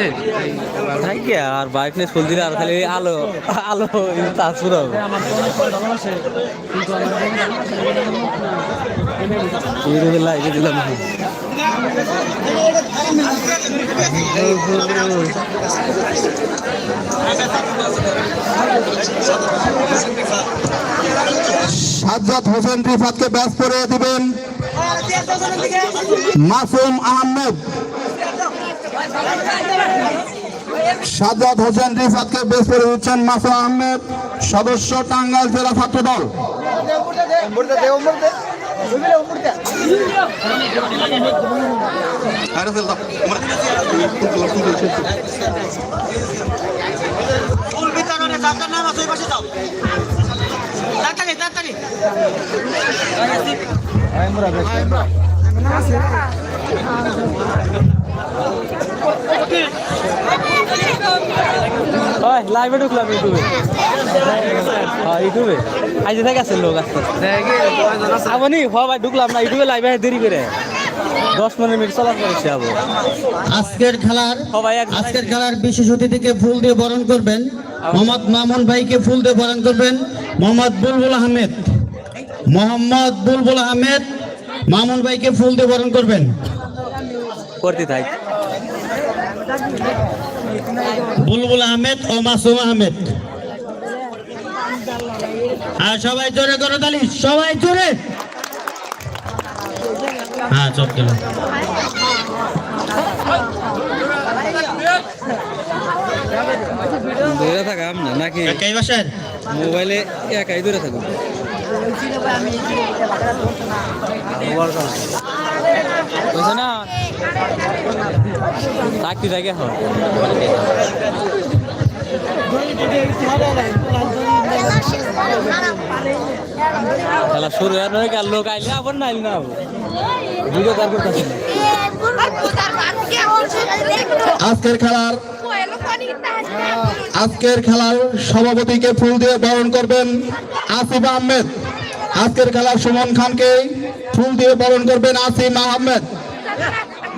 দেন? থাকে আর বাইক নিয়ে ফুল দিলে আর খালি আলো আলো তার শুরু হবে। দিলাম। সাজ্জাদ হোসেন রিফাতকে ব্যাস করে দিবেন। মাসুম আহমেদ। সাজ্জাদ হোসেন রিফাতকে বেশ করে দিচ্ছেন মাসুম আহমেদ। সদস্য টাঙ্গাইল জেলা ছাত্র দল ফুল বিতরণে যার নাম আছে তাড়াতাড়ি তাড়াতাড়ি ওই লাইভে ঢুকলাম ইউটিউবে। হ্যাঁ ইউটিউবে। আইতে থেকে আছে লোক আসতে আবনি হ ভাই ঢুকলাম না ইউটিউবে লাইভে দেরি করে। দশ পনেরো মিনিট চলা সে আবো। আজকের খেলার আজকের খেলার বিশেষ অতিথিকে ফুল দিয়ে বরণ করবেন। মোহাম্মদ মামুন ভাইকে ফুল দিয়ে বরণ করবেন। মোহাম্মদ বুলবুল আহমেদ। মোহাম্মদ বুলবুল আহমেদ মামুন ভাইকে ফুল দিয়ে বরণ করবেন। করতে থাক বুলবুল আহমেদ ও মাসুম আহমেদ। আর সবাই জোরে করো তালি সবাই জোরে। হ্যাঁ চল গেল দূরে থাকাম না নাকি একাই বাসেন। মোবাইলে একাই দূরে থাকুন। বুঝছ না। থাকতে থাকে এখন? খেলা শুরু নয় কাল লোক আইলে আবার না না ভিডিও তার আজকের খেলার আজকের খেলার সভাপতিকে ফুল দিয়ে বরণ করবেন আসিফ আহমেদ। আজকের খেলার সুমন খানকে ফুল দিয়ে বরণ করবেন আসিম আহমেদ।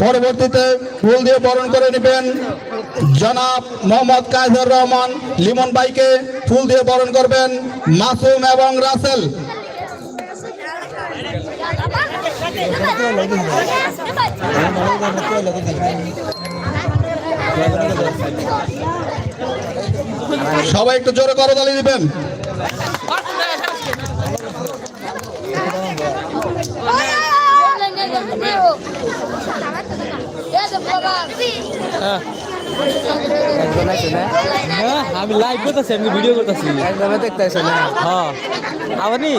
পরবর্তীতে ফুল দিয়ে বরণ করে নেবেন জনাব মোহাম্মদ কায়দার রহমান লিমন ভাইকে ফুল দিয়ে বরণ করবেন মাসুম এবং রাসেল। সবাই একটু জোরে করতালি দিবেন। হ্যাঁ হ্যাঁ, আমি লাইভ করতেছি আমি ভিডিও করতেছি। দেখতেছি না? হ্যাঁ। আবার নি?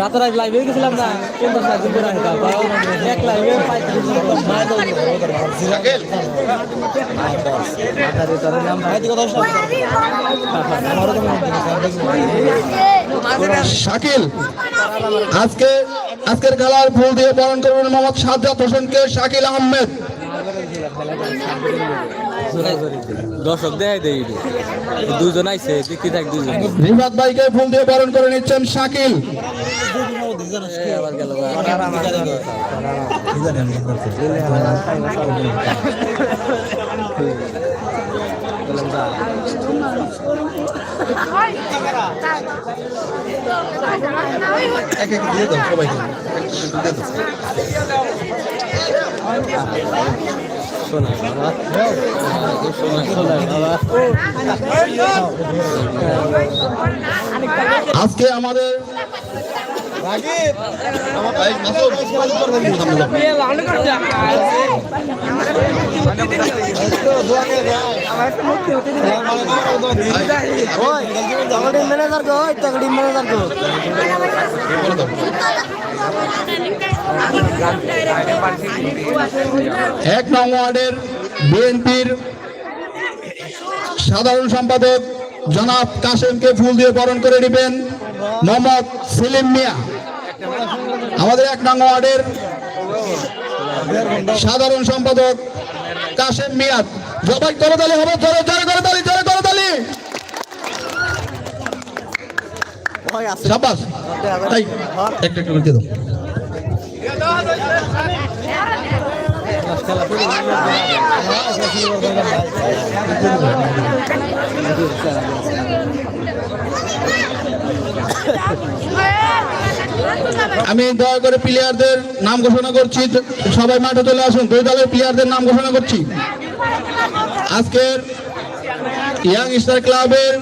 রাতের আজ লাইভে গেছিলাম না পঞ্চাশ লাখ দিন করে আসতাম এক লাইভে শাকিল। আজকে আজকের খেলার ফুল দিয়ে বরণ করবেন মোহাম্মদ সাজ্জাদ হোসেনকে শাকিল আহমেদ। দর্শক দেয় দেয় দুজন আইছে দেখতে থাক দুজন রিফাত ভাইকে ফুল দিয়ে বরণ করে নিচ্ছেন শাকিল। এ, আবার গেল শোনা বাবা শোনা শোনা বাবা আজকে আমাদের এক নং ওয়ার্ডের বিএনপির সাধারণ সম্পাদক জনাব কাসেমকে ফুল দিয়ে বরণ করে নেবেন মোহাম্মদ সেলিম মিয়া। আমাদের এক নং ওয়ার্ডের সাধারণ সম্পাদক কাশেম মিয়াদ সবাই করতালি হবে করতালি জোরে করতালি আমি দয়া করে প্লেয়ারদের নাম ঘোষণা করছি। সবাই মাঠে চলে আসুন। দুই দলের প্লেয়ারদের নাম ঘোষণা করছি। আজকের ইয়াং স্টার ক্লাবের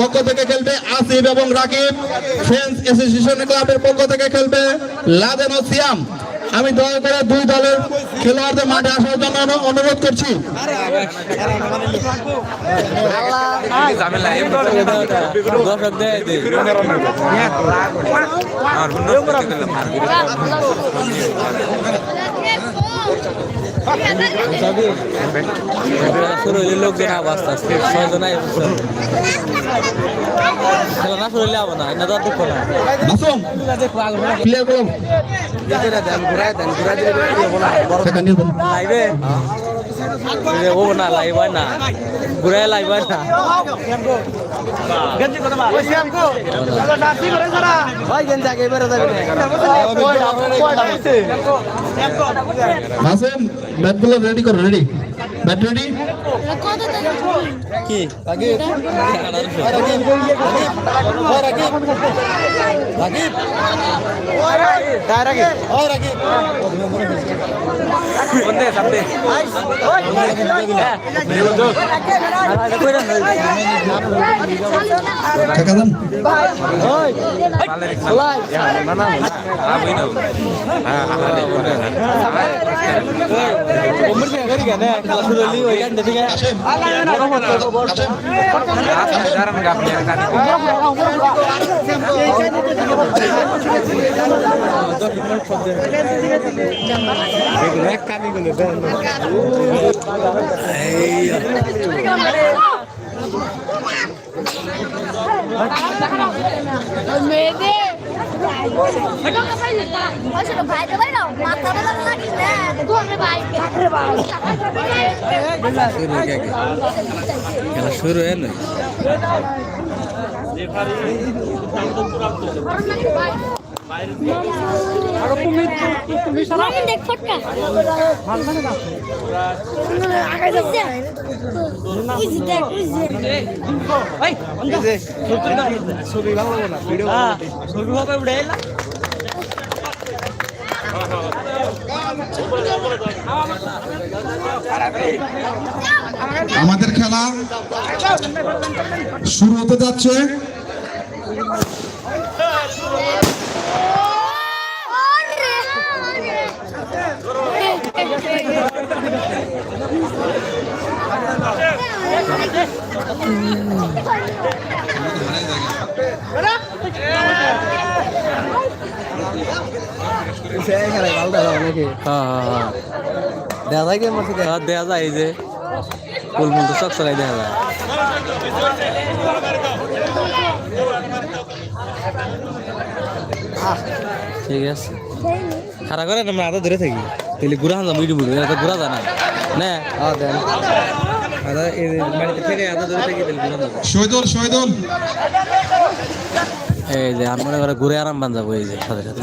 পক্ষ থেকে খেলবে আসিফ এবং রাকিব। ফ্রেন্ডস অ্যাসোসিয়েশন ক্লাবের পক্ষ থেকে খেলবে লাদেন ও সিয়াম। আমি দয়া করে দুই দলের খেলোয়াড়দের মাঠে আসার জন্য অনুরোধ করছি। শুরু হইলে লোকজন আওয়াজ আসছে ছয়জন আই খেলা না শুরু হইলে আবো না এটা তো দেখব না প্লেয়ারগুলো সেখানে নিয়ে যান। লাইবে ও না লাইভ না ঘুরে লাইভ না রেডি করো রেডি ব্যাট রেডি কি বন্ধে সামনে মেয়েদের খেলা শুরু হয়ে না আমাদের খেলা শুরু হতে যাচ্ছে। দেখা যায় দেখা যায় এই যে ফুলমুল তো চকচকাই দেখা যায় ঠিক আছে। খারাপ করে আমরা আদা ধরে থাকি। তাহলে ঘুরা হান বুড়ি বুড়ি এটা ঘুরা জানা না আদা এই বাড়িতে থেকে আদা ধরে থাকি তাহলে ঘুরা শহীদুল শহীদুল এই যে আমি করে ঘুরে আরাম বান যাব এই যে সাথে সাথে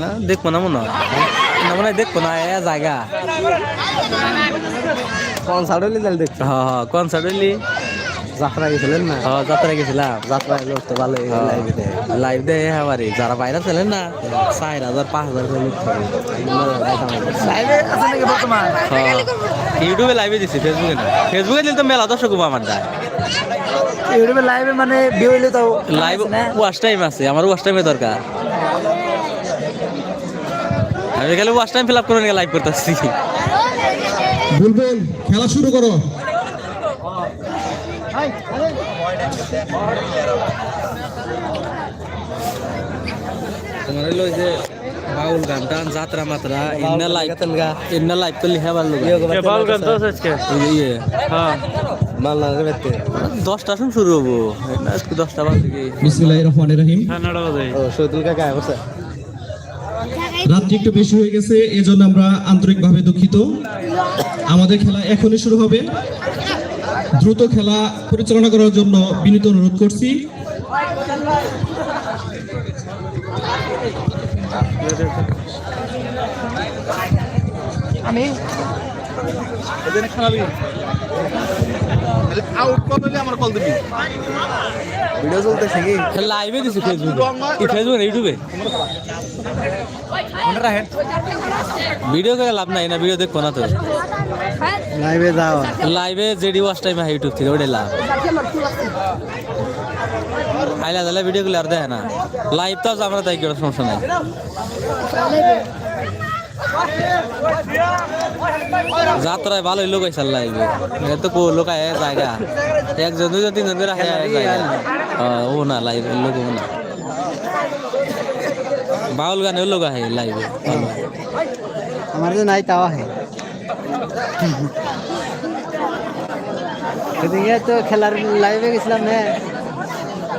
না দেখব না মনে হয়। না মনে হয় দেখব না এ জায়গা। কনসার্ট হলে তাহলে দেখছি হ্যাঁ হ্যাঁ কনসার্ট হইলি যাত্রা গেছিলেন না? ও যাত্রা গেছিলাম। যাত্রায় লোক তো ভালোই লাইভে দেয়। লাইভ দেয় এবারে যারা বাইরে ছিলেন না চার হাজার পাঁচ হাজার করে লোক লাইভে আছে নাকি বর্তমান? হ্যাঁ। ইউটিউবে লাইভে দিছি ফেসবুকে না। ফেসবুকে দিলে তো মেলা দর্শক আমার যায়। ইউটিউবে লাইভে মানে ভিউ হইলে তো লাইভ ওয়াশ টাইম আছে আমার ওয়াশ টাইমে দরকার। আমি গেলে ওয়াশ টাইম ফিল আপ করে নিয়ে লাইভ করতেছি। বুলবুল খেলা শুরু করো। তোমার যে বাউল গান টান যাত্রা মাত্রা ইন্না লাইভ ইন্না লাইভ করলে হেবার লোক বাউল গান তো আজকে। ইয়ে হ্যাঁ। বেতে শুরু হব। না, আজকে দশটা বাজে কি? বিসমিল্লাহির রহমানির রহিম। ও শহীদুল কাকা বসে রাত্রি একটু বেশি হয়ে গেছে, এজন্য আমরা আন্তরিকভাবে দুঃখিত। আমাদের খেলা এখনই শুরু হবে। দ্রুত খেলা পরিচালনা করার জন্য বিনীত অনুরোধ করছি। ভিডিও চলতেছে কি? লাইভে দিছি ফেসবুকে কি ফেসবুক ইউটিউবে ভিডিও করে লাভ নাই না ভিডিও দেখব না তো। লাইভে যাও। লাইভে জেডি ওয়াচ টাইম ইউটিউব থেকে ওটাই লাভ। আইলা তাহলে ভিডিও গুলো আর দেখে না। লাইভ তো আমরা তাই করার সমস্যা নাই। যাত্রায় ভালোই লোক আইসার লাইভে এত কো লোক আয় জায়গা। একজন দুজন তিনজন করে আয় জায়গা। ও না লাইভ লোক ও না। বাউল গানের লোক আহে লাইভে আমার যে নাই তাও এদিকে তো খেলার লাইভে গেছিলাম না।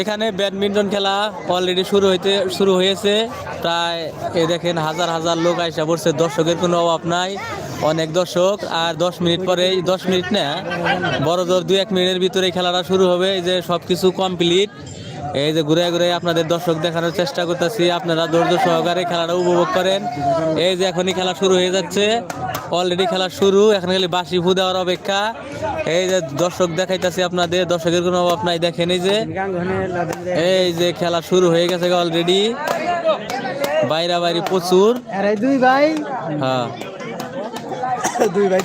এখানে ব্যাডমিন্টন খেলা অলরেডি শুরু হইতে, শুরু হয়েছে। প্রায়, এ দেখেন, হাজার হাজার লোক আইসা পড়ছে। দর্শকের কোনো অভাব নাই। অনেক দর্শক, আর দশ মিনিট পরে, দশ মিনিট না, বড় জোর দু এক মিনিটের ভিতরে খেলাটা শুরু হবে। এই যে সব কিছু কমপ্লিট এই যে ঘুরে ঘুরে আপনাদের দর্শক দেখানোর চেষ্টা করতেছি। আপনারা ধৈর্য সহকারে খেলাটা উপভোগ করেন। এই যে এখনই খেলা শুরু হয়ে যাচ্ছে। অলরেডি খেলা শুরু। এখন খালি বাসি ফু দেওয়ার অপেক্ষা। এই যে দর্শক দেখাইতেছি আপনাদের। দর্শকের কোনো অভাব নাই দেখেন এই যে। এই যে খেলা শুরু হয়ে গেছে অলরেডি বাইরা বাইরে প্রচুর। দুই ভাই। হ্যাঁ। দুই ভাই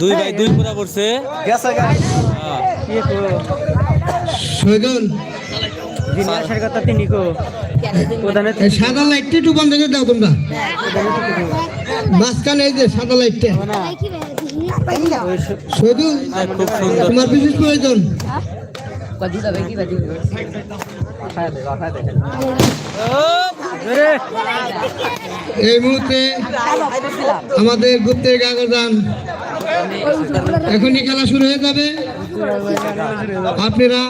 দুই ভাই দুই পড়ছে। গেছে হ্যাঁ। তিনি কো সাদা লাইটটা একটু বন্ধ করে দাও তোমরা। মাঝখানে এই যে সাদা লাইটটা। সুন্দর তোমার বিশেষ প্রয়োজন। এই মুহূর্তে আমাদের গুপ্তের কাগজান এখনই খেলা শুরু হয়ে যাবে। আপনারা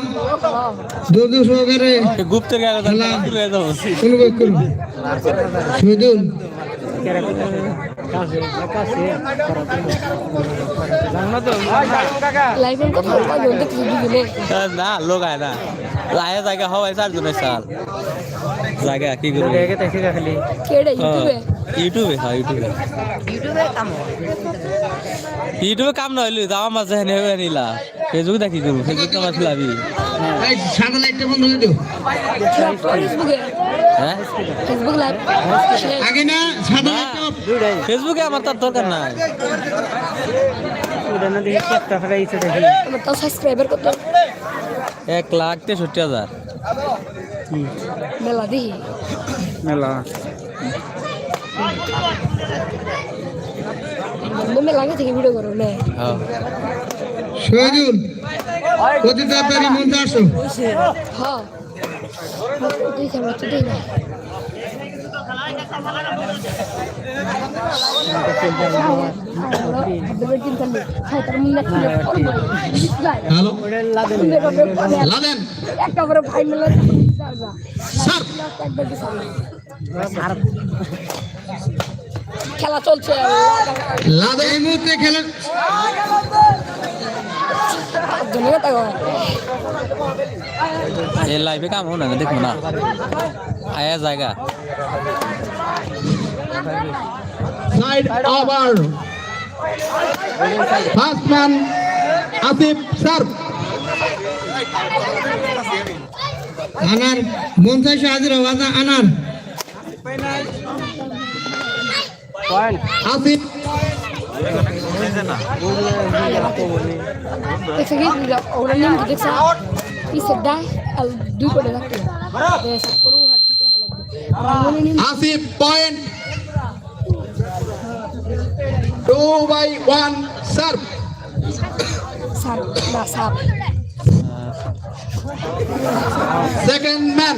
দৌড় সহকারে গুপ্তের অনুভব করুন। না লোক আয় না আয় জায়গা হওয়াই চারজনের সাল। জায়গা কি করবে? ইউটিউবে? ইউটিউবে হ্যাঁ ইউটিউবে। ইউটিউবে কাম নহলে যাওয়া মাছ হেনে নিলা। ফেসবুক দেখি করব ফেসবুক কামার খেলাবি। এই সাদা লাইটটা বন্ধ করে দিও। ফেসবুকে হ্যাঁ? ফেসবুক লাইভ আগে না সাদা লাইটটা ফেসবুকে আমার তার দরকার নাই। এক লাখ তেষট্টি হাজার। মেলা দেখি। মেলা। মেলা আগে থেকে ভিডিও করো না। শহীদুল অতি তাড়াতাড়ি মঞ্চে আসো হ্যাঁ দেখি আমরা তো দেখি না হ্যালো। একটা করে ভাই মিলে স্যার। খেলা চলছে। লাদেন এই মুহূর্তে খেলেন। লাইভে কাম হো না দেখো না। আয়া জায়গা। Side over first man Asif serve আনার আনার আসিফ দেখছে কি ওরা নিয়ে দেখছে পিছে দা আর দুই করে রাখতে Asif point two by one serve সার না